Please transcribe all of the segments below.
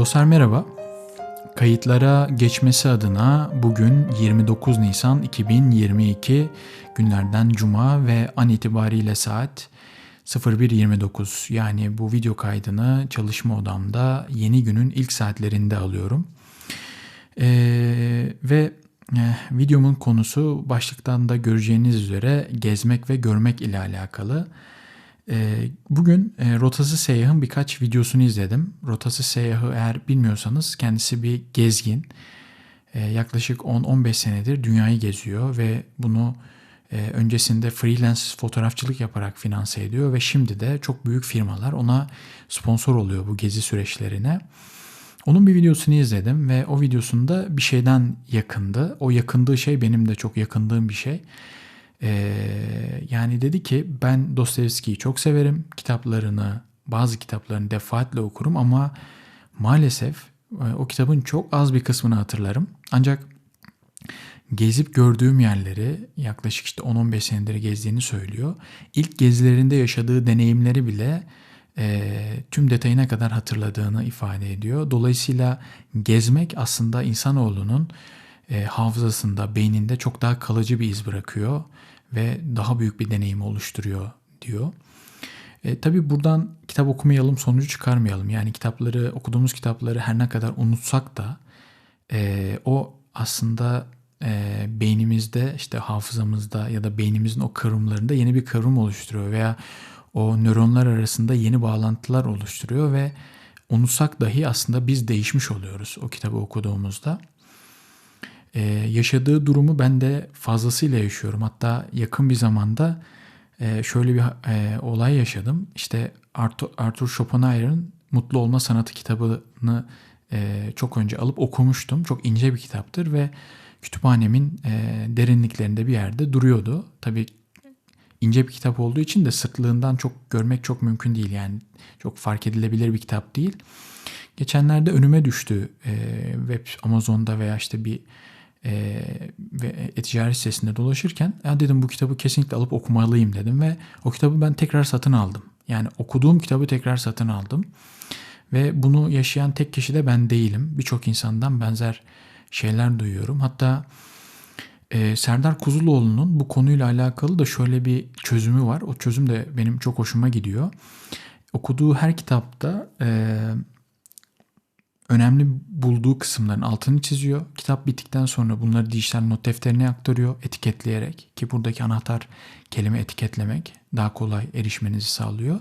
Dostlar merhaba. Kayıtlara geçmesi adına bugün 29 Nisan 2022 günlerden Cuma ve an itibariyle saat 01.29 yani bu video kaydını çalışma odamda yeni günün ilk saatlerinde alıyorum. Ee, ve e, videomun konusu başlıktan da göreceğiniz üzere gezmek ve görmek ile alakalı. Ee, bugün e, Rotası Seyyah'ın birkaç videosunu izledim. Rotası Seyyah'ı eğer bilmiyorsanız kendisi bir gezgin. Ee, yaklaşık 10-15 senedir dünyayı geziyor ve bunu e, öncesinde freelance fotoğrafçılık yaparak finanse ediyor ve şimdi de çok büyük firmalar ona sponsor oluyor bu gezi süreçlerine. Onun bir videosunu izledim ve o videosunda bir şeyden yakındı. O yakındığı şey benim de çok yakındığım bir şey. Ee, yani dedi ki ben Dostoyevski'yi çok severim. Kitaplarını, bazı kitaplarını defaatle okurum ama maalesef e, o kitabın çok az bir kısmını hatırlarım. Ancak gezip gördüğüm yerleri yaklaşık işte 10-15 senedir gezdiğini söylüyor. İlk gezilerinde yaşadığı deneyimleri bile e, tüm detayına kadar hatırladığını ifade ediyor. Dolayısıyla gezmek aslında insanoğlunun e, hafızasında, beyninde çok daha kalıcı bir iz bırakıyor ve daha büyük bir deneyim oluşturuyor diyor. E, tabii buradan kitap okumayalım, sonucu çıkarmayalım. Yani kitapları, okuduğumuz kitapları her ne kadar unutsak da e, o aslında e, beynimizde, işte hafızamızda ya da beynimizin o kıvrımlarında yeni bir kıvrım oluşturuyor veya o nöronlar arasında yeni bağlantılar oluşturuyor ve unutsak dahi aslında biz değişmiş oluyoruz o kitabı okuduğumuzda. Ee, yaşadığı durumu ben de fazlasıyla yaşıyorum. Hatta yakın bir zamanda e, şöyle bir e, olay yaşadım. İşte Arthur, Arthur Schopenhauer'ın Mutlu Olma Sanatı kitabını e, çok önce alıp okumuştum. Çok ince bir kitaptır ve kütüphanemin e, derinliklerinde bir yerde duruyordu. Tabii ince bir kitap olduğu için de sırtlığından çok görmek çok mümkün değil. Yani çok fark edilebilir bir kitap değil. Geçenlerde önüme düştü e, web Amazon'da veya işte bir e, ve e-ticaret sitesinde dolaşırken ya dedim bu kitabı kesinlikle alıp okumalıyım dedim ve o kitabı ben tekrar satın aldım. Yani okuduğum kitabı tekrar satın aldım. Ve bunu yaşayan tek kişi de ben değilim. Birçok insandan benzer şeyler duyuyorum. Hatta e, Serdar Kuzuloğlu'nun bu konuyla alakalı da şöyle bir çözümü var. O çözüm de benim çok hoşuma gidiyor. Okuduğu her kitapta e, önemli bulduğu kısımların altını çiziyor. Kitap bittikten sonra bunları dijital not defterine aktarıyor etiketleyerek ki buradaki anahtar kelime etiketlemek daha kolay erişmenizi sağlıyor.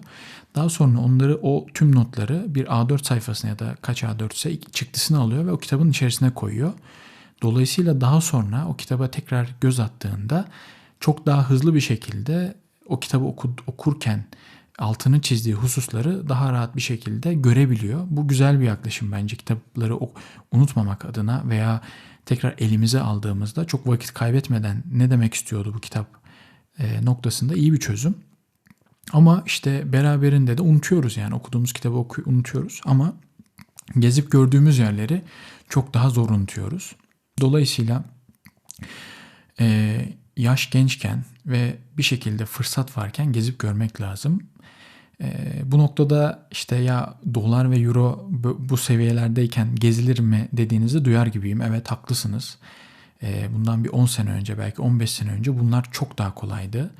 Daha sonra onları o tüm notları bir A4 sayfasına ya da kaç A4 ise çıktısını alıyor ve o kitabın içerisine koyuyor. Dolayısıyla daha sonra o kitaba tekrar göz attığında çok daha hızlı bir şekilde o kitabı oku, okurken altını çizdiği hususları daha rahat bir şekilde görebiliyor. Bu güzel bir yaklaşım bence kitapları unutmamak adına veya tekrar elimize aldığımızda çok vakit kaybetmeden ne demek istiyordu bu kitap e, noktasında iyi bir çözüm. Ama işte beraberinde de unutuyoruz yani okuduğumuz kitabı oku unutuyoruz ama gezip gördüğümüz yerleri çok daha zor unutuyoruz. Dolayısıyla e, yaş gençken ve bir şekilde fırsat varken gezip görmek lazım. E, bu noktada işte ya dolar ve euro bu seviyelerdeyken gezilir mi dediğinizi duyar gibiyim. Evet haklısınız. E, bundan bir 10 sene önce belki 15 sene önce bunlar çok daha kolaydı.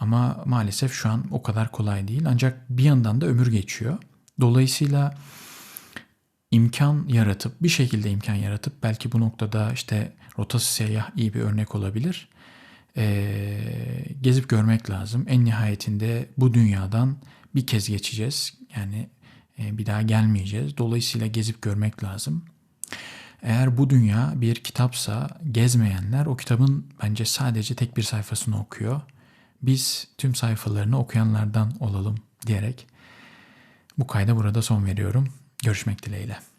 Ama maalesef şu an o kadar kolay değil. Ancak bir yandan da ömür geçiyor. Dolayısıyla imkan yaratıp bir şekilde imkan yaratıp belki bu noktada işte rotası seyyah iyi bir örnek olabilir. Ee, gezip görmek lazım. En nihayetinde bu dünyadan bir kez geçeceğiz. Yani e, bir daha gelmeyeceğiz. Dolayısıyla gezip görmek lazım. Eğer bu dünya bir kitapsa gezmeyenler o kitabın bence sadece tek bir sayfasını okuyor. Biz tüm sayfalarını okuyanlardan olalım diyerek bu kayda burada son veriyorum. Görüşmek dileğiyle.